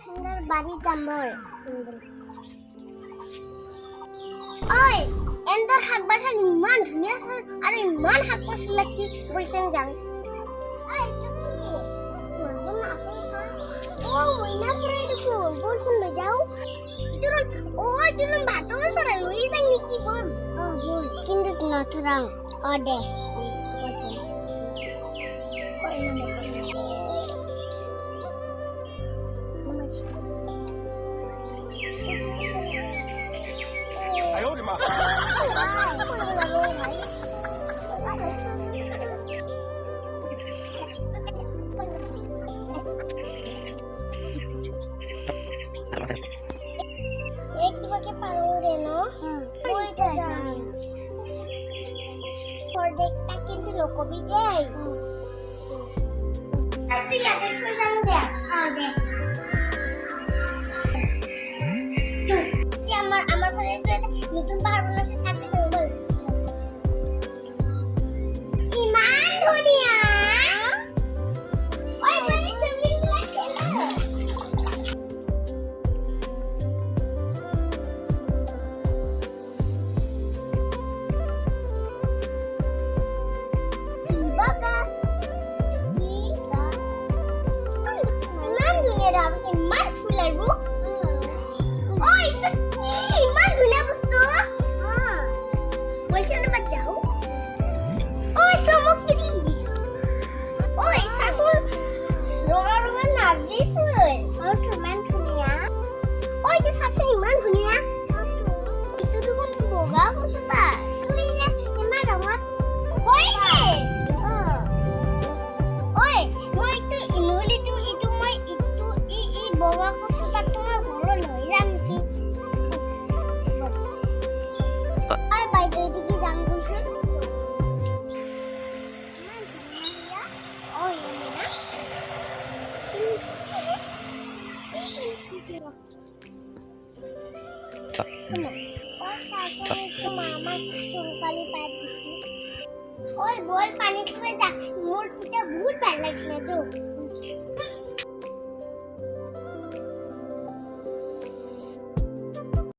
সুন্দর বাড়ি যামর ওই এন্দর শাক বাটার ইমান ধুনীয়া আছে আৰু ইমান শাক পাচলি লাগছি বলছেন যাং ওই, এটা কি? না, আসল ও, মইনা দেখুন, বলছেন যাও। ইটোরন, ও, ইটোরন ভাতও সরা, লই যাই নাকি 뭐 কিন্তু নথরাং অডে এক কিবাকে পাৰো ৰে ন 国币店。哎，对呀，这出生点好的。ইমান ধুনীয়া দেখা পাইছে ইমান ফুল আৰু ঐ এইটো কি ইমান ধুনীয়া বস্তু বলছে না বাচ্চাও ঐ চমক দিবি ঐ চাচোন ৰঙা ৰঙা নাৰ্জী ফুল আৰু ইমান ধুনীয়া ঐ যে চাচোন ইমান ধুনীয়া ই বগা কচু পাতটো মই ঘৰত লৈ যাম নেকি আৰু বাইদেউ এদিকে যাম কৈছোন অঁ ইয়ালে না। পাই দিছো ঐ বল পানীত থৈ যা মোৰ তেতিয়া বহুত ভালো লাগিছিলে তো